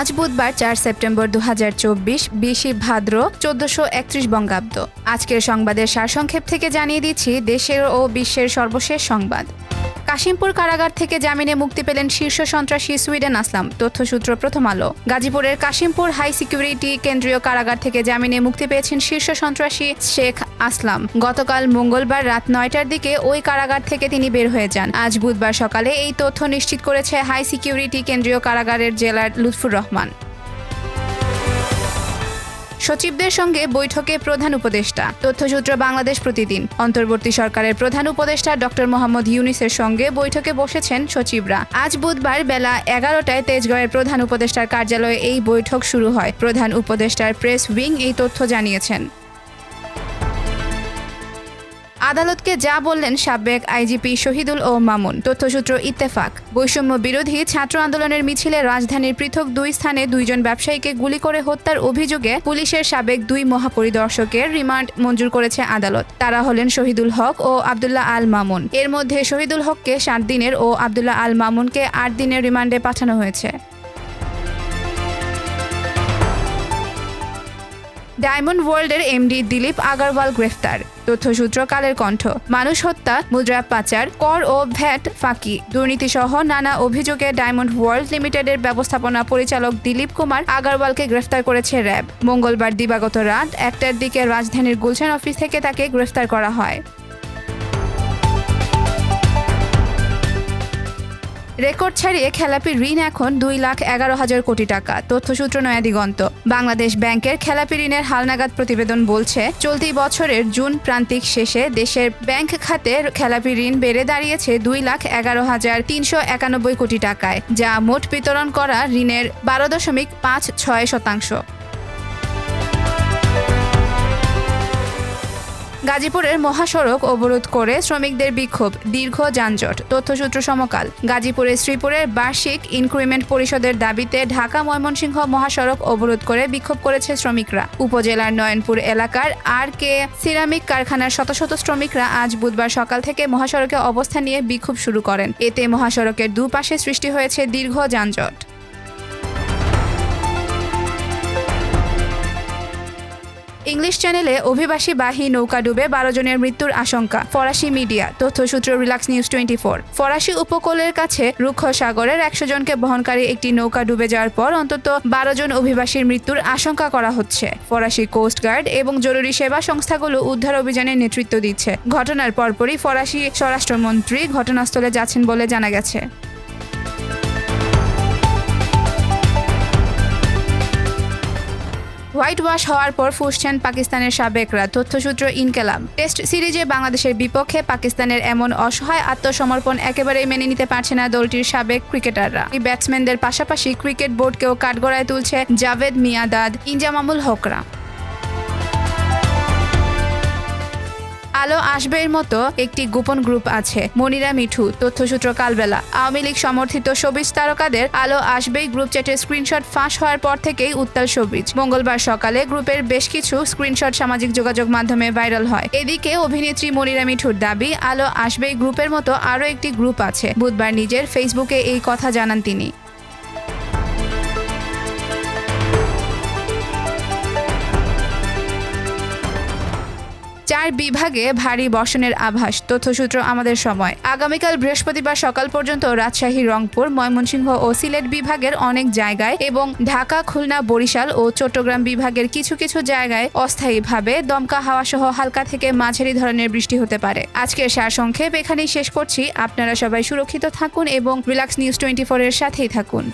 আজ বুধবার চার সেপ্টেম্বর দু হাজার চব্বিশ, বিশে ভাদ্র চোদ্দশো একত্রিশ বঙ্গাব্দ। আজকের সংবাদের সারসংক্ষেপ থেকে জানিয়ে দিচ্ছি দেশের ও বিশ্বের সর্বশেষ সংবাদ। কাশিমপুর কারাগার থেকে জামিনে মুক্তি পেলেন শীর্ষ সন্ত্রাসী সুইডেন আসলাম। তথ্যসূত্র প্রথম আলো। গাজীপুরের কাশিমপুর হাই সিকিউরিটি কেন্দ্রীয় কারাগার থেকে জামিনে মুক্তি পেয়েছেন শীর্ষ সন্ত্রাসী শেখ আসলাম। গতকাল মঙ্গলবার রাত নয়টার দিকে ওই কারাগার থেকে তিনি বের হয়ে যান। আজ বুধবার সকালে এই তথ্য নিশ্চিত করেছে হাই সিকিউরিটি কেন্দ্রীয় কারাগারের জেলার লুৎফুর রহমান। সচিবদের সঙ্গে বৈঠকে প্রধান উপদেষ্টা। তথ্যসূত্র বাংলাদেশ প্রতিদিন। অন্তর্বর্তী সরকারের প্রধান উপদেষ্টা ডক্টর মোহাম্মদ ইউনিসের সঙ্গে বৈঠকে বসেছেন সচিবরা। আজ বুধবার বেলা এগারোটায় তেজগড়ের প্রধান উপদেষ্টার কার্যালয়ে এই বৈঠক শুরু হয়। প্রধান উপদেষ্টার প্রেস উইং এই তথ্য জানিয়েছেন। আদালতকে যা বললেন সাবেক আইজিপি শহীদুল ও মামুন। তথ্যসূত্র ইত্তেফাক। বৈষম্য বিরোধী ছাত্র আন্দোলনের মিছিলে রাজধানীর পৃথক দুই স্থানে দুইজন ব্যবসায়ীকে গুলি করে হত্যার অভিযোগে পুলিশের সাবেক দুই মহাপরিদর্শকের রিমান্ড মঞ্জুর করেছে আদালত। তারা হলেন শহীদুল হক ও আবদুল্লাহ আল মামুন। এর মধ্যে শহীদুল হককে সাত দিনের ও আবদুল্লাহ আল মামুনকে আট দিনের রিমান্ডে পাঠানো হয়েছে। ডায়মন্ড ওয়ার্ল্ডের এমডি দিলীপ আগারওয়াল গ্রেফতার। তথ্যসূত্র কালের কণ্ঠ। মানুষ হত্যা, মুদ্রা পাচার, কর ও ভ্যাট ফাঁকি। দুর্নীতিসহ নানা অভিযোগে ডায়মন্ড ওয়ার্ল্ড লিমিটেডের ব্যবস্থাপনা পরিচালক দিলীপ কুমার আগারওয়ালকে গ্রেফতার করেছে র্যাব। মঙ্গলবার দিবাগত রাত একটার দিকে রাজধানীর গুলশান অফিস থেকে তাকে গ্রেফতার করা হয়। রেকর্ড ছাড়িয়ে খেলাপি ঋণ এখন দুই লাখ এগারো হাজার কোটি টাকা। তথ্যসূত্র নয়াদিগন্ত বাংলাদেশ ব্যাংকের খেলাপি ঋণের হালনাগাদ প্রতিবেদন বলছে, চলতি বছরের জুন প্রান্তিক শেষে দেশের ব্যাংক খাতে খেলাপি ঋণ বেড়ে দাঁড়িয়েছে দুই লাখ এগারো হাজার তিনশো একানব্বই কোটি টাকায়, যা মোট বিতরণ করা ঋণের বারো দশমিক পাঁচ ছয় শতাংশ। গাজীপুরের মহাসড়ক অবরোধ করে শ্রমিকদের বিক্ষোভ, দীর্ঘ যানজট, তথ্যসূত্র সমকাল। গাজীপুরের শ্রীপুরের বার্ষিক ইনক্রিমেন্ট পরিষদের দাবিতে ঢাকা ময়মনসিংহ মহাসড়ক অবরোধ করে বিক্ষোভ করেছে শ্রমিকরা। উপজেলার নয়নপুর এলাকার আর কে সিরামিক কারখানার শত শত শ্রমিকরা আজ বুধবার সকাল থেকে মহাসড়কে অবস্থান নিয়ে বিক্ষোভ শুরু করেন। এতে মহাসড়কের দুপাশে সৃষ্টি হয়েছে দীর্ঘ যানজট। ইংলিশ চ্যানেলে অভিবাসী বাহী নৌকা ডুবে বারো জনের মৃত্যুর আশঙ্কা, ফরাসি মিডিয়া, তথ্যসূত্র রিলাক্স নিউজ টোয়েন্টি ফোর। ফরাসি উপকূলের কাছে রুক্ষ সাগরের একশো জনকে বহনকারী একটি নৌকা ডুবে যাওয়ার পর অন্তত বারো জন অভিবাসীর মৃত্যুর আশঙ্কা করা হচ্ছে। ফরাসি কোস্ট গার্ড এবং জরুরি সেবা সংস্থাগুলো উদ্ধার অভিযানের নেতৃত্ব দিচ্ছে। ঘটনার পরপরই ফরাসি স্বরাষ্ট্রমন্ত্রী ঘটনাস্থলে যাচ্ছেন বলে জানা গেছে। হোয়াইট ওয়াশ হওয়ার পর ফুসছেন পাকিস্তানের সাবেকরা, তথ্যসূত্র ইনকেলাম টেস্ট সিরিজে বাংলাদেশের বিপক্ষে পাকিস্তানের এমন অসহায় আত্মসমর্পণ একেবারেই মেনে নিতে পারছে না দলটির সাবেক ক্রিকেটাররা। এই ব্যাটসম্যানদের পাশাপাশি ক্রিকেট বোর্ডকেও কাঠগড়ায় তুলছে জাভেদ মিয়াদাদ, ইনজামামুল হকরা। আলো আসবের মতো একটি গোপন গ্রুপ আছে। মনিরা মিঠু, তথ্যসূত্র কালবেলা। আওয়ামী লীগ সমর্থিত সবিজ তারকাদের আলো আসবেই গ্রুপ চ্যাটের স্ক্রিনশট ফাঁস হওয়ার পর থেকেই উত্তাল সবিজ। মঙ্গলবার সকালে গ্রুপের বেশ কিছু স্ক্রিনশট সামাজিক যোগাযোগ মাধ্যমে ভাইরাল হয়। এদিকে অভিনেত্রী মনিরা মিঠুর দাবি, আলো আসবেই গ্রুপের মতো আরও একটি গ্রুপ আছে। বুধবার নিজের ফেসবুকে এই কথা জানান তিনি। চার বিভাগে ভারী বর্ষণের আভাস, তথ্যসূত্র আমাদের সময়। আগামীকাল বৃহস্পতিবার সকাল পর্যন্ত রাজশাহী, রংপুর, ময়মনসিংহ ও সিলেট বিভাগের অনেক জায়গায় এবং ঢাকা, খুলনা, বরিশাল ও চট্টগ্রাম বিভাগের কিছু কিছু জায়গায় অস্থায়ীভাবে দমকা হাওয়া সহ হালকা থেকে মাঝারি ধরনের বৃষ্টি হতে পারে। আজকের সারসংক্ষেপ এখানেই শেষ করছি। আপনারা সবাই সুরক্ষিত থাকুন এবং রিল্যাক্স নিউজ টোয়েন্টি এর সাথেই থাকুন।